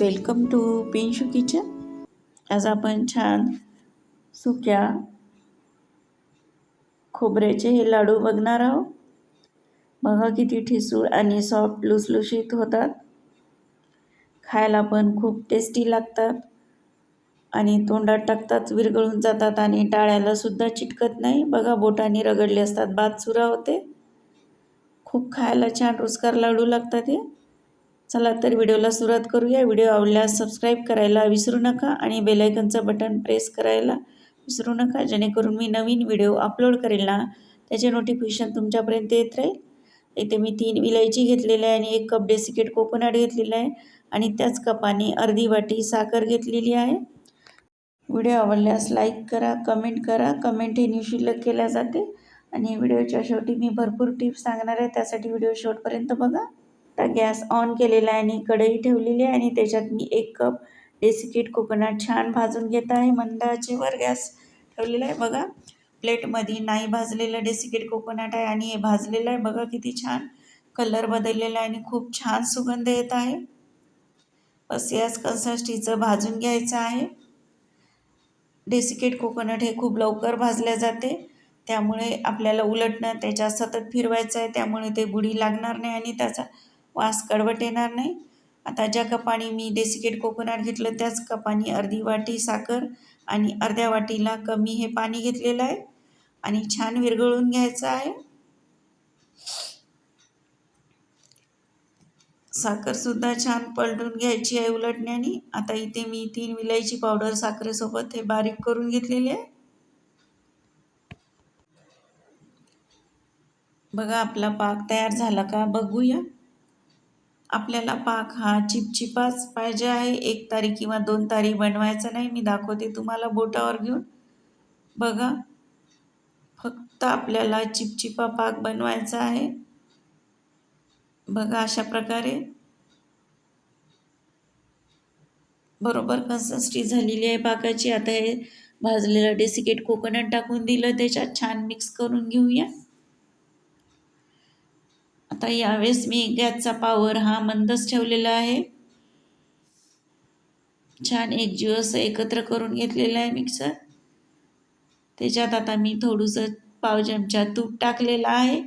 Welcome to पिंशू kitchen. आज आपण छान सुक्या खोबऱ्याचे हे लाडू बघणार आहोत. बघा किती ठिसूळ आणि सॉफ्ट लुसलुशीत होतात. खायला पण खूप टेस्टी लागतात. आणि तोंडात टाकताच विरघळून जातात आणि टाळ्याला सुद्धा चिटकत नाही. बघा बोटाने रगडले असतात बाद सुरा होते. खूप खायला छान रुचकार लाडू लागतात हे. चला तर व्हिडिओला सुरुवात करूया. व्हिडिओ आवडल्यास सबस्क्राईब करायला विसरू नका आणि बेलायकनचं बटन प्रेस करायला विसरू नका. जेणेकरून मी नवीन व्हिडिओ अपलोड करेल ना त्याचे नोटिफिकेशन तुमच्यापर्यंत येत राहील. इथे मी तीन विलायची घेतलेली आहे आणि एक कप डेसिकेट कोकोनट घेतलेला आहे आणि त्याच कपाने अर्धी वाटी साखर घेतलेली आहे. व्हिडिओ आवडल्यास लाईक करा कमेंट करा. कमेंट हे निशिल्लक केल्या जाते. आणि व्हिडिओच्या शेवटी मी भरपूर टिप्स सांगणार आहे. त्यासाठी व्हिडिओ शेवटपर्यंत बघा. आता गॅस ऑन केलेला आहे आणि कढई ठेवलेली आहे आणि त्याच्यात मी एक कप डेसिकेट कोकोनट छान भाजून घेत आहे. मंद आचेवर गॅस ठेवलेला आहे. बघा प्लेटमध्ये नाही भाजलेलं डेसिकेट कोकोनट आहे आणि हे भाजलेलं आहे. बघा किती छान कलर बदललेला आहे आणि खूप छान सुगंध येत आहे. बस याच कन्सिस्टीचं भाजून घ्यायचं आहे. डेसिकेट कोकोनट हे खूप लवकर भाजले जाते. त्यामुळे आपल्याला उलटणं त्याच्यात सतत फिरवायचं आहे. त्यामुळे ते बुडी लागणार नाही आणि त्याचा वास कडवट येणार नाही. आता ज्या कपाने मी डेसिकेट कोकोनट घेतलं त्याच कपाने अर्धी वाटी साखर आणि अर्ध्या वाटीला कमी हे पाणी घेतलेलं आहे आणि छान विरघळून घ्यायचं आहे. साखरसुद्धा छान पलटून घ्यायची आहे उलटण्याने. आता इथे मी तीन विलायची पावडर साखरेसोबत हे बारीक करून घेतलेले आहे. बघा आपला पाक तयार झाला का? बघूया. आपल्याला पाक हा चिपचिपाच पाहिजे आहे. एक तारी किंवा दोन तारी बनवायचा नाही. मी दाखवते तुम्हाला बोटावर घेऊन. बघा फक्त आपल्याला चिपचिपा पाक बनवायचा आहे. बघा अशा प्रकारे. बरोबर कन्सिस्टी झालेली आहे पाकाची. आता हे भाजलेलं डेसिकेट कोकोनट टाकून दिलं. त्याच्यात छान मिक्स करून घेऊया. आता यावेळेस मी गॅसचा पावर हा मंदच ठेवलेला आहे. छान एक जीव असं एकत्र करून घेतलेलं आहे मिक्सर त्याच्यात आता मी थोडंसं पाव चमचा तूप टाकलेलं आहे.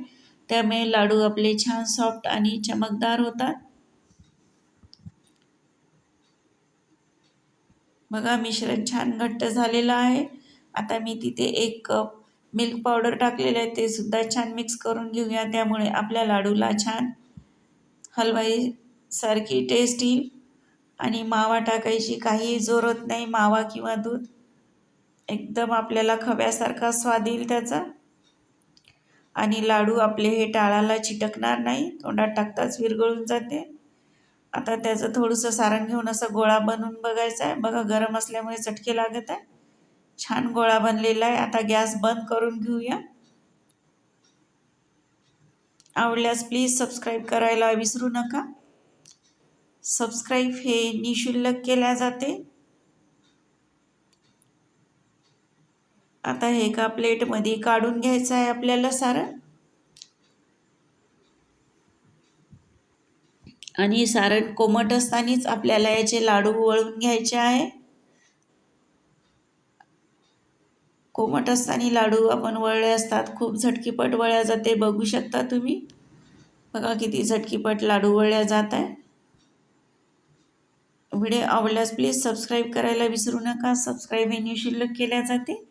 त्यामुळे लाडू आपले छान सॉफ्ट आणि चमकदार होतात. बघा मिश्रण छान घट्ट झालेलं आहे. आता मी तिथे एक कप मिल्क पावडर टाकलेलं आहे ते सुद्धा छान मिक्स करून घेऊया. त्यामुळे आपल्या लाडूला छान हलवाईसारखी टेस्ट येईल. आणि मावा टाकायची काही जोरत नाही मावा किंवा दूध. एकदम आपल्याला खव्यासारखा स्वाद येईल त्याचा. आणि लाडू आपले हे टाळाला चिटकणार नाही तोंडात टाकताच विरघळून जाते. आता त्याचं थोडंसं सारण घेऊन असं गोळा बनवून बघायचा आहे. बघा गरम असल्यामुळे चटके लागत आहे. छान गोळा बनलेला आहे. आता गॅस बंद करून घेऊया. आवडल्यास प्लीज सबस्क्राईब करायला विसरू नका. सबस्क्राईब हे निशुल्लक केल्या जाते. आता हे एका प्लेटमध्ये काढून घ्यायचं आहे आपल्याला सारण आणि सारण कोमट असतानाच आपल्याला याचे लाडू वळून घ्यायचे आहे. कोमट असताना लाडू आपण वळले असतात. खूप झटकीपट वळल्या जाते. बघू शकता तुम्ही. बघा किती झटकीपट लाडू वळल्या जात आहे. व्हिडिओ आवडल्यास प्लीज सबस्क्राईब करायला विसरू नका. सबस्क्राईब हे शिल्लक केल्या जाते.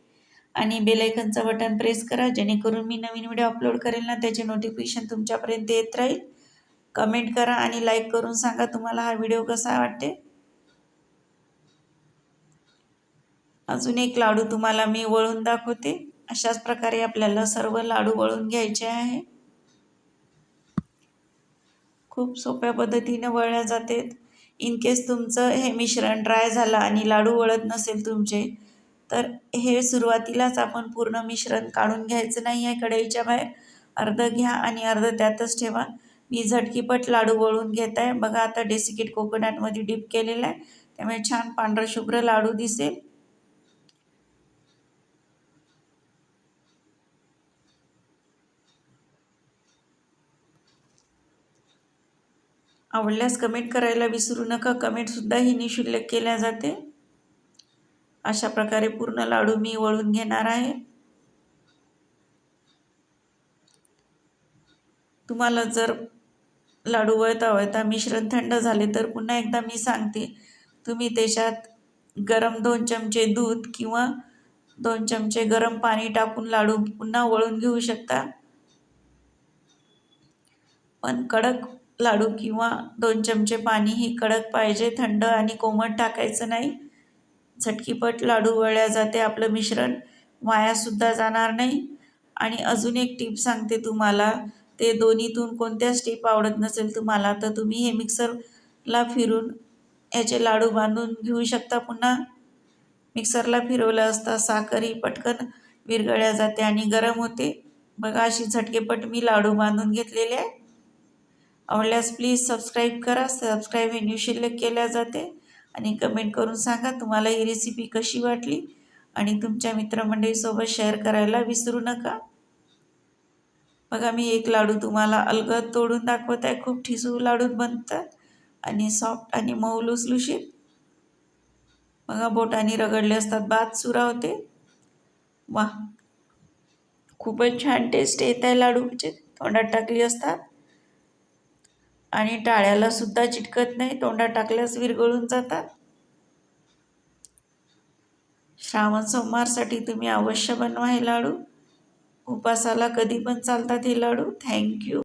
आणि बेलायकनचं बटन प्रेस करा. जेणेकरून मी नवीन व्हिडिओ अपलोड करेल ना त्याचे नोटिफिकेशन तुमच्यापर्यंत येत राहील. कमेंट करा आणि लाईक करून सांगा तुम्हाला हा व्हिडिओ कसा वाटते. अजून एक लाडू तुम्हाला मी वळून दाखवते. अशाच प्रकारे आपल्याला सर्व लाडू वळून घ्यायचे आहे. खूप सोप्या पद्धतीने वळल्या जाते इन केस तुमचं हे मिश्रण ड्राय झालं आणि लाडू वळत नसेल तुमचे तर हे सुरुवातीलाच आपण पूर्ण मिश्रण काढून घ्यायचं नाही आहे कढईच्या बाहेर. अर्ध घ्या आणि अर्ध त्यातच ठेवा. मी झटकीपट लाडू वळून घेत आहे. बघा आता डेसिकेट कोकोनटमध्ये डीप केलेलं आहे. त्यामुळे छान पांढरं शुभ्र लाडू दिसेल. आवडल्यास कमेंट करायला विसरू नका. कमेंटसुद्धा ही निशुल्क केल्या जाते. अशा प्रकारे पूर्ण लाडू मी वळून घेणार आहे. तुम्हाला जर लाडू वळता वळता मिश्रण थंड झाले तर पुन्हा एकदा मी सांगते. तुम्ही त्याच्यात गरम दोन चमचे दूध किंवा दोन चमचे गरम पाणी टाकून लाडू पुन्हा वळून घेऊ शकता. पण कडक लाडू किंवा दोन चमचे पाणी ही कडक पाहिजे. थंड आणि कोमट टाकायचं नाही. झटकीपट लाडू वळल्या जाते. आपलं मिश्रण वायासुद्धा जाणार नाही. आणि अजून एक टीप सांगते तुम्हाला. ते दोन्हीतून कोणत्याच टीप आवडत नसेल तुम्हाला तर तुम्ही हे मिक्सरला फिरून याचे लाडू बांधून घेऊ शकता. पुन्हा मिक्सरला फिरवलं असता साखर ही पटकन विरघळल्या जाते आणि गरम होते. बघा अशी झटकेपट मी लाडू बांधून घेतलेले आहे. आवडल्यास प्लीज सबस्क्राईब करा. सबस्क्राईब हे शिल्लक केल्या जाते. आणि कमेंट करून सांगा तुम्हाला ही रेसिपी कशी वाटली. आणि तुमच्या मित्रमंडळीसोबत शेअर करायला विसरू नका. बघा मी एक लाडू तुम्हाला अलगद तोडून दाखवत आहे. खूप ठिसूळ लाडू बनतात आणि सॉफ्ट आणि मऊ लुसलुशीत. बघा बोटाने रगडले असतात. बाद सुरा होते. वा खूपच छान टेस्ट येत आहे लाडूचे म्हणजे तोंडात टाकली असतात. आणि टाळ्याला सुद्धा चिटकत नाही तोंडात टाकल्यास विरघळून जातात. श्रावण सोमवारसाठी तुम्ही अवश्य बनवा हे लाडू. उपासाला कधी पण चालतात हे लाडू. थँक्यू